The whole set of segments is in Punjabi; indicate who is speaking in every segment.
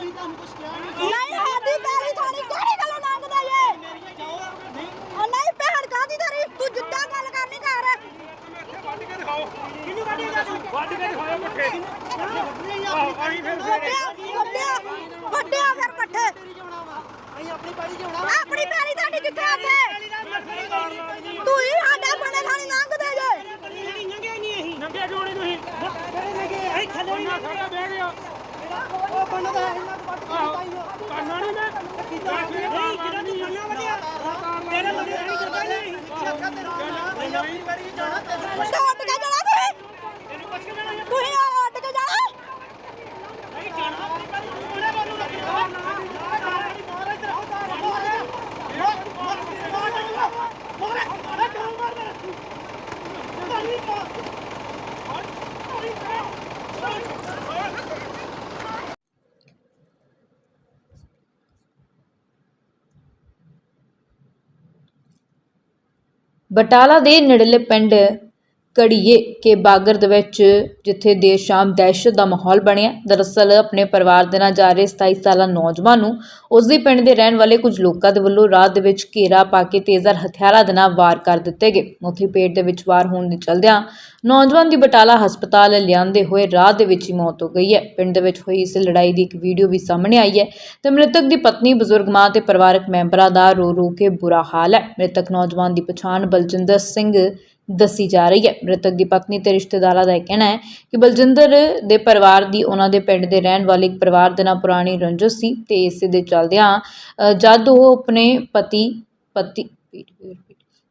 Speaker 1: ਅਸੀਂ ਤੁਹਾਨੂੰ ਕੁਝ ਕਿਹਾ ਨਹੀਂ
Speaker 2: ਨਹੀਂ ਸਾਡੀ ਪੈਲੀ ਥਾਣੀ ਕਿਹੜੀ ਗੱਲੋਂ ਲੰਘਦਾ ਏ? ਉਹ ਨਹੀਂ ਭੈਣ ਕਾਦੀ ਤੇਰੀ? ਤੂੰ ਜਿੱਦਾਂ ਗੱਲ ਕਰਨੀ ਕਰ।
Speaker 1: ਕਿਹਨੂੰ ਕੱਢੇਗਾ ਤੂੰ
Speaker 3: ਵੱਢ ਕੇ ਦਿਖਾਓ ਪੱਠੇ ਆਹੋ ਆਈ ਫਿਰ
Speaker 2: ਵੱਡਿਆ ਵੱਡਿਆ ਫਿਰ ਪੱਠੇ।
Speaker 1: ਅਸੀਂ ਆਪਣੀ ਪਾੜੀ ਜਾਣਾ
Speaker 2: ਆਪਣੀ ਪੈਲੀ ਤੁਹਾਡੀ ਕਿੱਥੇ ਆ ਕੇ ਤੂੰ ਹੀ ਸਾਡਾ ਬਣੇ ਥਾਣੀ ਲੰਘਦੇ ਜੇ।
Speaker 1: ਨਹੀਂ ਨੰਗੇ ਨਹੀਂ ਅਸੀਂ
Speaker 3: ਨੰਗੇ ਕਿਉਂ ਨਹੀਂ ਤੁਸੀਂ?
Speaker 1: ਅਸੀਂ ਥੱਲੇ
Speaker 3: ਸਾਰਾ ਬਹਿ ਗਿਆ
Speaker 1: ਉਹ ਬੰਦ ਦਾ। ਇਹਨਾਂ ਨੂੰ ਪੱਟ
Speaker 3: ਆਹੋ
Speaker 1: ਕੀਤਾ
Speaker 3: ਕਰਨਾ ਨਹੀਂ ਮੈਂ
Speaker 1: ਕੀਤਾ ਨਹੀਂ ਜਿਹੜਾ ਤੂੰ ਮੰਨਿਆ ਵਧਿਆ ਤੇਰੇ ਬੰਦੇ ਨਹੀਂ ਕਰਦਾ ਨਹੀਂ ਰੱਖਾ ਤੇਰਾ ਅਸੀਂ ਆਪਣੀ ਪਾੜੀ ਜਾਣਾ ਤੈਨੂੰ
Speaker 2: ਮੁੰਡਾ ਉੱਡ ਕੇ ਜਾਣਾ ਤੁਸੀਂ ਤੁਸੀਂ ਆ ਉੱਡ ਕੇ ਜਾਣਾ
Speaker 1: ਨਹੀਂ ਜਾਣਾ ਆਪਣੀ ਪਾੜੀ ਤੂੰ ਉਹਨੇ ਬਾਨੂੰ ਰੱਖਿਆ
Speaker 4: ਬਟਾਲਾ ਦੇ ਨੇੜਲੇ ਪਿੰਡ ਕੜੀਏ ਕਿ ਬਾਗਰ ਦੇ ਵਿੱਚ ਜਿੱਥੇ ਦੇਰ ਸ਼ਾਮ ਦਹਿਸ਼ਤ ਦਾ ਮਾਹੌਲ ਬਣਿਆ, ਦਰਅਸਲ ਆਪਣੇ ਪਰਿਵਾਰ ਦੇ ਨਾਲ ਜਾ ਰਹੇ 27 ਸਾਲਾ ਨੌਜਵਾਨ ਨੂੰ ਉਸ ਦੇ ਪਿੰਡ ਦੇ ਰਹਿਣ ਵਾਲੇ ਕੁਝ ਲੋਕਾਂ ਦੇ ਵੱਲੋਂ ਰਾਤ ਦੇ ਵਿੱਚ ਘੇਰਾ ਪਾ ਕੇ ਤੇਜ਼ਰ ਹਥਿਆਰਾਂ ਦੇ ਨਾਲ ਵਾਰ ਕਰ ਦਿੱਤੇ ਗਏ। ਉੱਥੇ ਪੇਟ ਦੇ ਵਿੱਚ ਵਾਰ ਹੋਣ ਦੇ ਚਲਦਿਆਂ ਨੌਜਵਾਨ ਦੀ ਬਟਾਲਾ ਹਸਪਤਾਲ ਲਿਆਂਦੇ ਹੋਏ ਰਾਤ ਦੇ ਵਿੱਚ ਹੀ ਮੌਤ ਹੋ ਗਈ ਹੈ। ਪਿੰਡ ਦੇ ਵਿੱਚ ਹੋਈ ਇਸ ਲੜਾਈ ਦੀ ਇੱਕ ਵੀਡੀਓ ਵੀ ਸਾਹਮਣੇ ਆਈ ਹੈ ਤੇ ਮ੍ਰਿਤਕ ਦੀ ਪਤਨੀ, ਬਜ਼ੁਰਗ ਮਾਂ ਤੇ ਪਰਿਵਾਰਕ ਮੈਂਬਰਾਂ ਦਾ ਰੋ ਰੋ ਕੇ ਬੁਰਾ ਹਾਲ ਹੈ। ਮ੍ਰਿਤਕ ਨੌਜਵਾਨ ਦੀ ਪਛਾਣ ਬਲਜਿੰਦਰ ਸਿੰਘ ਦੱਸੀ ਜਾ ਰਹੀ ਹੈ। ਮ੍ਰਿਤਕ ਦੀ ਪਤਨੀ ਤੇ ਰਿਸ਼ਤੇਦਾਰਾਂ ਦਾ ਇਹ ਕਹਿਣਾ ਹੈ ਕਿ ਬਲਜਿੰਦਰ ਦੇ ਪਰਿਵਾਰ ਦੀ ਉਹਨਾਂ ਦੇ ਪਿੰਡ ਦੇ ਰਹਿਣ ਵਾਲੇ ਇੱਕ ਪਰਿਵਾਰ ਦੇ ਨਾਲ ਪੁਰਾਣੀ ਰੰਜਿਸ਼ ਸੀ ਤੇ ਇਸ ਦੇ ਚੱਲਦਿਆਂ ਅ, ਜਦ ਉਹ ਆਪਣੇ ਪਤੀ ਪਤੀ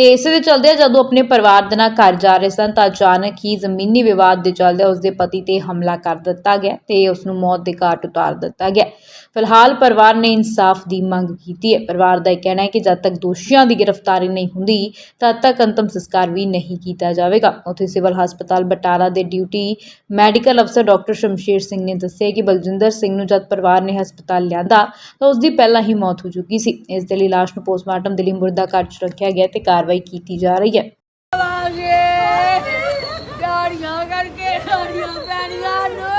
Speaker 4: ਤੇ ਇਸੇ ਦੇ ਚਲਦੇ ਜਦੋਂ ਆਪਣੇ ਪਰਿਵਾਰ ਦੇ ਨਾਲ ਘਰ ਜਾ ਰਹੇ ਸਨ ਤਾਂ ਅਚਾਨਕ ਹੀ ਜ਼ਮੀਨੀ ਵਿਵਾਦ ਦੇ ਚੱਲਦੇ ਉਸਦੇ ਪਤੀ ਤੇ ਹਮਲਾ ਕਰ ਦਿੱਤਾ ਗਿਆ ਤੇ ਉਸ ਨੂੰ ਮੌਤ ਦੇ ਘਾਟ ਉਤਾਰ ਦਿੱਤਾ ਗਿਆ। ਫਿਲਹਾਲ ਪਰਿਵਾਰ ਨੇ ਇਨਸਾਫ ਦੀ ਮੰਗ ਕੀਤੀ ਹੈ। ਪਰਿਵਾਰ ਦਾ ਇਹ ਕਹਿਣਾ ਹੈ ਕਿ ਜਦ ਤੱਕ ਦੋਸ਼ੀਆਂ ਦੀ ਗ੍ਰਿਫਤਾਰੀ ਨਹੀਂ ਹੁੰਦੀ, ਤਦ ਤੱਕ ਅੰਤਮ ਸੰਸਕਾਰ ਵੀ ਨਹੀਂ ਕੀਤਾ ਜਾਵੇਗਾ। ਉੱਥੇ ਸਿਵਲ ਹਸਪਤਾਲ ਬਟਾਲਾ ਦੇ ਡਿਊਟੀ ਮੈਡੀਕਲ ਅਫਸਰ ਡਾਕਟਰ ਸ਼ਮਸ਼ੇਰ ਸਿੰਘ ਨੇ ਦੱਸਿਆ ਕਿ ਬਲਜਿੰਦਰ ਸਿੰਘ ਨੂੰ ਜਦ ਪਰਿਵਾਰ ਨੇ ਹਸਪਤਾਲ ਲਿਆਂਦਾ ਤਾਂ ਉਸ ਦੀ ਪਹਿਲਾਂ ਹੀ ਮੌਤ ਹੋ ਚੁੱਕੀ ਸੀ। ਇਸ ਦੇ ਲਈ ਲਾਸ਼ ਨੂੰ ਪੋਸਟਮਾਰਟਮ ਦੇ ਲਈ ਮੁਰਦਾ ਘਰ 'ਚ ਰੱਖਿਆ ਗਿਆ ਤੇ ਕਾਰਵਾਈ ਕੀਤੀ ਜਾ ਰਹੀ ਹੈ।
Speaker 2: ਗਾੜੀਆਂ ਕਰਕੇ ਗਾੜੀਆਂ ਪੈਣੀਆਂ ਨੂੰ।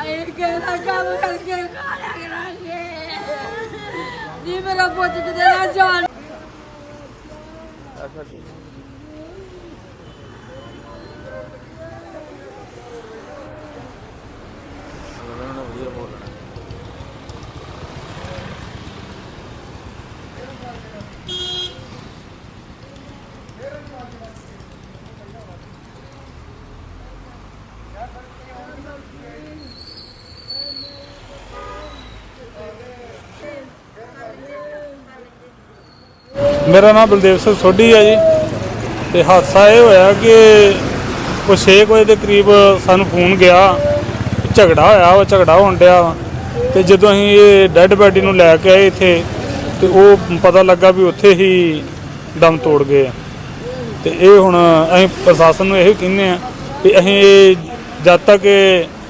Speaker 2: ਆਏ ਕਿਹੜਾ ਕੰਮ ਕਰਕੇ ਕਰਾਂਗੇ। ਮੇਰਾ ਪੁੱਤ ਕਿਤੇ ਨਾ ਜਾਣ।
Speaker 5: ਮੇਰਾ ਨਾਮ ਬਲਦੇਵ ਸਿੰਘ ਸੋਢੀ ਹੈ ਜੀ। ਤੇ ਹਾਦਸਾ ਇਹ ਹੋਇਆ ਕਿ ਕੋਈ 6 ਵਜੇ ਦੇ ਕਰੀਬ ਸਾਨੂੰ ਫੋਨ ਗਿਆ ਕਿ ਝਗੜਾ ਹੋਇਆ ਵਾ ਝਗੜਾ ਹੋਣ ਡਿਆ ਤੇ ਜਦੋਂ ਅਸੀਂ ਇਹ ਡੈੱਡ ਬੈਡੀ ਨੂੰ ਲੈ ਕੇ ਆਏ ਇੱਥੇ ਤੇ ਉਹ ਪਤਾ ਲੱਗਾ ਵੀ ਉੱਥੇ ਹੀ ਦਮ ਤੋੜ ਗਏ ਆ। ਤੇ ਇਹ ਹੁਣ ਅਸੀਂ ਪ੍ਰਸ਼ਾਸਨ ਨੂੰ ਇਹੋ ਕਹਿੰਦੇ ਆ ਵੀ ਅਸੀਂ ਇਹ ਜਦ ਤੱਕ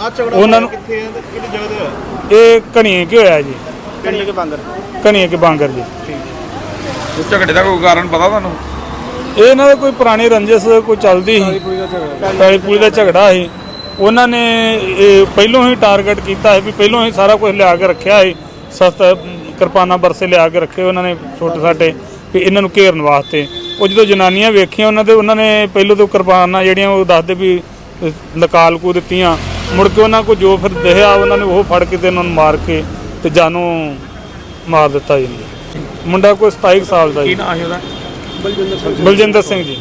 Speaker 6: ਆ
Speaker 5: ਉਹਨਾਂ ਨੂੰ
Speaker 6: ਕਿੱਥੇ ਤੇ ਕਿਹੜੀ ਜਗ੍ਹਾ ਤੇ ਹੋਇਆ?
Speaker 5: ਇਹ ਕਣੀਏ ਕਿ ਹੋਇਆ ਜੀ।
Speaker 6: ਕਿੰਨੇ ਕੇ ਬਾਂਦਰ।
Speaker 5: ਕਣੀਏ ਕੇ ਬਾਂਗਰ ਜੀ।
Speaker 7: ਝਗੜੇ ਦਾ ਕੋਈ ਕਾਰਨ ਪਤਾ ਤੁਹਾਨੂੰ?
Speaker 5: ਇਹ ਇਹਨਾਂ ਦਾ ਕੋਈ ਪੁਰਾਣੀ ਰੰਜਿਸ਼ ਕੋਈ ਚੱਲਦੀ ਸੀ। ਪੈਲੀ ਪੂਲੀ ਦਾ ਝਗੜਾ ਸੀ। ਉਹਨਾਂ ਨੇ ਇਹ ਪਹਿਲੋਂ ਹੀ ਟਾਰਗੇਟ ਕੀਤਾ ਹੈ ਵੀ ਪਹਿਲੋਂ ਹੀ ਸਾਰਾ ਕੁਝ ਲਿਆ ਕੇ ਰੱਖਿਆ ਸੀ। ਸਸਤਾ ਕਿਰਪਾਨਾਂ ਬਰਸੇ ਲਿਆ ਕੇ ਰੱਖੇ ਉਹਨਾਂ ਨੇ ਛੋਟੇ ਛਾਟੇ ਵੀ ਇਹਨਾਂ ਨੂੰ ਘੇਰਨ ਵਾਸਤੇ। ਉਹ ਜਦੋਂ ਜਨਾਨੀਆਂ ਵੇਖੀਆਂ ਉਹਨਾਂ ਦੇ ਉਹਨਾਂ ਨੇ ਪਹਿਲੋਂ ਤੋਂ ਕਿਰਪਾਨਾਂ ਜਿਹੜੀਆਂ ਉਹ ਦੱਸਦੇ ਵੀ ਲਕਾਲ ਕੂ ਦਿੱਤੀਆਂ। ਮੁੜ ਕੇ ਉਹਨਾਂ ਕੋ ਜੋ ਫਿਰ ਦਿਖਿਆ ਉਹਨਾਂ ਨੇ ਉਹ ਫੜ ਕੇ ਤੇ ਉਹਨਾਂ ਨੂੰ ਮਾਰ ਕੇ ਤੇ ਜਾਨੋਂ ਮਾਰ ਦਿੱਤਾ ਜੀ। ਮੁੰਡਾ ਕੋਈ 27 ਸਾਲ ਦਾ
Speaker 7: ਕੀ
Speaker 5: ਜੀ
Speaker 7: ਨਾਂ ਸੀ ਉਹਦਾ?
Speaker 5: ਬਲਜਿੰਦਰ ਸਿੰਘ ਜੀ।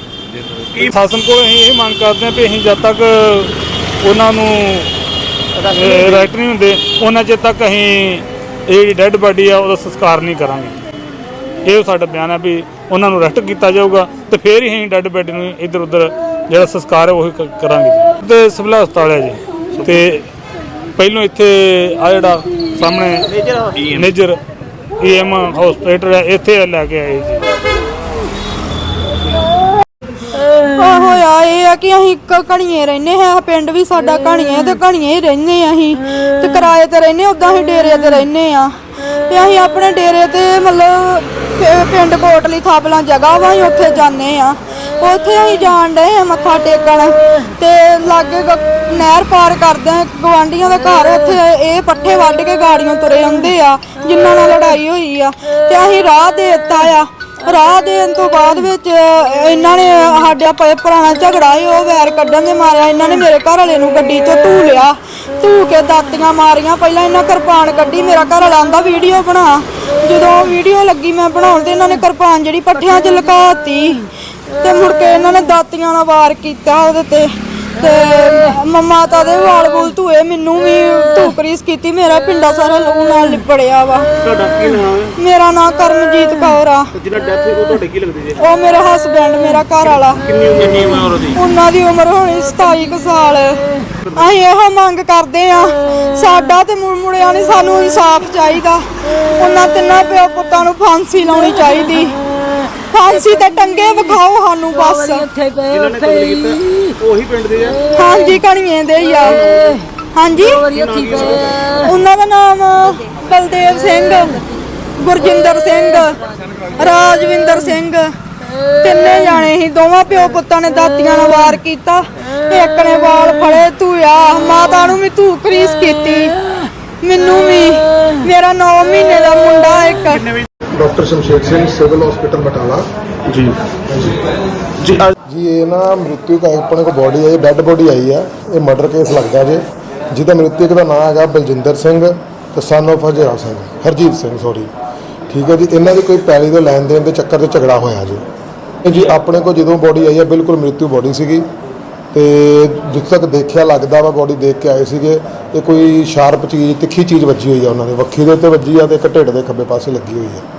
Speaker 5: ਕੀ ਸ਼ਾਸਨ ਕੋਲ ਅਸੀਂ ਇਹ ਮੰਗ ਕਰਦੇ ਹਾਂ ਵੀ ਅਸੀਂ ਜਦ ਤੱਕ ਉਹਨਾਂ ਨੂੰ ਰਾਈਟ ਨਹੀਂ ਹੁੰਦੇ। ਉਹਨਾਂ ਚਿਰ ਤੱਕ ਅਸੀਂ ਇਹ ਜਿਹੜੀ ਡੈੱਡ ਬਾਡੀ ਆ ਉਹਦਾ ਸੰਸਕਾਰ ਨਹੀਂ ਕਰਾਂਗੇ। ਇਹ ਸਾਡਾ ਬਿਆਨ ਹੈ ਵੀ ਉਹਨਾਂ ਨੂੰ ਅਰੈਸਟ ਕੀਤਾ ਜਾਊਗਾ ਤੇ ਫਿਰ ਹੀ ਅਸੀਂ ਡੈੱਡ ਬਾਡੀ ਨੂੰ ਇੱਧਰ ਉੱਧਰ ਜਿਹੜਾ ਸੰਸਕਾਰ ਹੈ ਉਹ ਕਰਾਂਗੇ ਤੇ ਸਿਵਲ ਹਸਪਤਾਲ ਹੈ ਜੀ। ਤੇ ਪਹਿਲੋਂ ਇੱਥੇ ਆ ਜਿਹੜਾ ਸਾਹਮਣੇ ਨੇਜਰ ਈਐਮ ਹਸਪੀਟਲ ਹੈ, ਇੱਥੇ ਲੈ ਕੇ ਆਏ ਜੀ।
Speaker 2: ਹੋਇਆ ਇਹ ਆ ਕਿ ਅਸੀਂ ਕ- ਘਣੀਏ ਰਹਿੰਦੇ ਹਾਂ ਪਿੰਡ ਵੀ ਸਾਡਾ ਘਣੀਏ ਤੇ ਘਣੀਏ ਹੀ ਰਹਿੰਦੇ ਆ ਅਸੀਂ। ਤੇ ਕਿਰਾਏ ਤੇ ਰਹਿੰਦੇ ਉਦਾਂ ਅਸੀਂ ਡੇਰੇ ਤੇ ਰਹਿੰਦੇ ਆ ਤੇ ਅਸੀਂ ਆਪਣੇ ਡੇਰੇ ਤੇ ਮਤਲਬ, ਪਿ- ਪਿੰਡ ਕੋਟਲੀ ਥਾਪਲਾਂ ਜਗ੍ਹਾ ਵਾ, ਅਸੀਂ ਉੱਥੇ ਜਾਂਦੇ ਆ
Speaker 8: ਉੱਥੇ ਅਸੀਂ ਜਾਣ ਡਏ ਆ ਮੱਥਾ ਟੇਕਣ ਤੇ ਲਾਗੇ ਗ- ਨਹਿਰ ਪਾਰ ਕਰਦੇ ਆ ਗਵਾਂਡੀਆਂ ਦਾ ਘਰ ਉੱਥੇ ਇਹ ਪੱਠੇ ਵੱਢ ਕੇ ਗਾੜੀਆਂ ਤੁਰੇ ਆਉਂਦੇ ਆ, ਜਿਨ੍ਹਾਂ ਨਾਲ ਲੜਾਈ ਹੋਈ ਆ ਤੇ ਅਸੀਂ ਰਾਹ ਦੇ ਦਿੱਤਾ ਆ। ਰਾਹ ਦੇਣ ਤੋਂ ਬਾਅਦ ਵਿੱਚ ਇਹਨਾਂ ਨੇ ਸਾਡਾ ਪ- ਪੁਰਾਣਾ ਝਗੜਾ ਸੀ, ਉਹ ਵੈਰ ਕੱਢਣ ਦੇ ਮਾਰਿਆ, ਇਹਨਾਂ ਨੇ ਮੇਰੇ ਘਰ ਵਾਲੇ ਨੂੰ ਗੱਡੀ 'ਚੋਂ ਧੂ ਲਿਆ, ਧੂ ਕੇ ਦਾਤੀਆਂ ਮਾਰੀਆਂ, ਪਹਿਲਾਂ ਇਹਨਾਂ ਕਿਰਪਾਨ ਕੱਢੀ, ਮੇਰਾ ਘਰ ਵਾਲਾ ਆਂਦਾ, ਵੀਡੀਓ ਬਣਾ। ਜਦੋਂ ਵੀਡੀਓ ਲੱਗੀ ਮੈਂ ਬਣਾਉਣ ਤੇ ਇਹਨਾਂ ਨੇ ਕਿਰਪਾਨ ਜਿਹੜੀ ਪੱਠਿਆਂ 'ਚ ਲੁਕਾਤੀ ਤੇ ਮੁੜ ਕੇ ਇਹਨਾਂ ਨੇ ਦਾਤੀਆਂ ਨਾਲ ਵਾਰ ਕੀਤਾ ਉਹਦੇ ਤੇ। ਤੇ ਮ- ਮਾਤਾ ਦੇ ਵਾਲ ਬੂਲ ਧੂਏ ਮੈਨੂੰ ਵੀ ਧੂਕਰੀਸ ਕੀਤੀ ਮੇਰਾ ਪਿੰਡਾ ਸਾਰਾ ਲਹੂ ਨਾਲ ਲਿਪੜਿਆ ਵਾ।
Speaker 6: ਤੁਹਾਡਾ ਕੀ ਨਾਮ ਹੈ?
Speaker 8: ਮੇਰਾ ਨਾਂ ਕਰਮਜੀਤ ਕੌਰ ਆ।
Speaker 6: ਤੇ ਜਿਹਦਾ ਡੈਥ ਹੋਈ ਉਹ ਤੁਹਾਡੇ ਕੀ ਲੱਗਦੇ ਜੀ?
Speaker 8: ਉਹ ਮੇਰਾ ਹਸਬੈਂਡ ਮੇਰਾ ਘਰ ਵਾਲਾ।
Speaker 6: ਕਿੰਨੀ ਉਮਰ ਕਿੰਨੀ ਉਮਰ ਉਹਦੀ?
Speaker 8: ਉਹਨਾਂ ਦੀ ਉਮਰ ਹੋਣੀ 27 ਕੁ ਸਾਲ। ਅਸੀਂ ਇਹੋ ਮੰਗ ਕਰਦੇ ਆ ਸਾਡਾ ਤੇ ਮੁੜਿਆ ਨਹੀਂ ਸਾਨੂੰ ਇਨਸਾਫ ਚਾਹੀਦਾ। ਉਹਨਾਂ ਤਿੰਨਾਂ ਪਿਓ ਪੁੱਤਾਂ ਨੂੰ ਫਾਂਸੀ ਲਾਉਣੀ ਚਾਹੀਦੀ। ਫਾਂਸੀ ਤੇ ਟੰਗੇ ਵਿਖਾਓ ਸਾਨੂੰ ਬਸ।
Speaker 2: ਇੱਥੇ ਪਏ
Speaker 6: ਜਿਹਨਾਂ ਨੇ ਕਤਲ ਕੀਤਾ ਉਹੀ ਪਿੰਡ ਦੇ ਆ?
Speaker 8: ਹਾਂਜੀ ਕਣੀਏ ਦੇ ਹੀ ਆ। ਹਾਂਜੀ।
Speaker 2: ਵਾਰੀ ਹੱਥੀ ਪਏ।
Speaker 8: ਉਹਨਾਂ ਦਾ ਨਾਮ ਬਲਦੇਵ ਸਿੰਘ ਗੁਰਜਿੰਦਰ ਸਿੰਘ ਰਾਜਵਿੰਦਰ ਸਿੰਘ। ਤਿੰਨੇ ਜਾਣੇ ਸੀ ਦੋਵਾਂ ਪਿਓ ਪੁੱਤਾਂ ਨੇ ਦਾਤੀਆਂ ਨਾਲ ਵਾਰ ਕੀਤਾ। ਇੱਕ ਨੇ ਵਾਲ ਫੜੇ ਧੂਆ ਮਾਤਾ ਨੂੰ ਵੀ ਧੂ ਕਰੀਸ ਕੀਤੀ। ਮੈਨੂੰ ਵੀ। ਮੇਰਾ 9 ਮਹੀਨੇ ਦਾ ਮੁੰਡਾ ਇੱਕ।
Speaker 9: Doctor Shamsher Singh civil hospital Batala.
Speaker 6: ਜੀ। ਜੀ ਅੱਜ
Speaker 9: ਜੀ ਇਹ ਨਾ ਮ੍ਰਿਤੂ ਕਾ ਆਪਣੇ ਕੋ ਬੋਡੀ ਆਈ ਡੈੱਡ ਬੋਡੀ ਆਈ ਹੈ ਇਹ ਮਰਡਰ ਕੇਸ ਲੱਗਦਾ ਜੇ। ਜਿਹਦਾ ਮ੍ਰਿਤਕ ਦਾ ਨਾਮ ਹੈਗਾ ਬਲਜਿੰਦਰ ਸਿੰਘ ਤੇ son of Hazra Singh Harjit Singh sorry ਠੀਕ ਹੈ ਜੀ ਇਹਨਾਂ ਦੀ ਕੋਈ ਪੈਲੀ ਦੇ ਲੈਣ ਦੇਣ ਦੇ ਚੱਕਰ 'ਚ ਝਗੜਾ ਹੋਇਆ ਜੀ। ਇਹ ਜੀ ਆਪਣੇ ਕੋ ਜਦੋਂ ਬੋਡੀ ਆਈ ਹੈ ਬਿਲਕੁਲ ਮ੍ਰਿਤੂ ਬੋਡੀ ਸੀਗੀ। ਤੇ ਜਿੱਥੇ ਤੱਕ ਦੇਖਿਆ ਲੱਗਦਾ ਵਾ ਬੋਡੀ ਦੇਖ ਕੇ ਆਏ ਸੀਗੇ। ਇਹ ਕੋਈ ਸ਼ਾਰਪ ਚੀਜ਼ ਤਿੱਖੀ ਚੀਜ਼ ਵੱਜੀ ਹੋਈ ਆ ਉਹਨਾਂ ਦੇ। ਵੱਖੀ ਦੇ ਉੱਤੇ ਵੱਜੀ ਆ ਤੇ ਇੱਕ ਢਿੱਡ ਦੇ ਖੱਬੇ ਪਾਸੇ ਲੱਗੀ ਹੋਈ ਆ। ਹਾਂਜੀ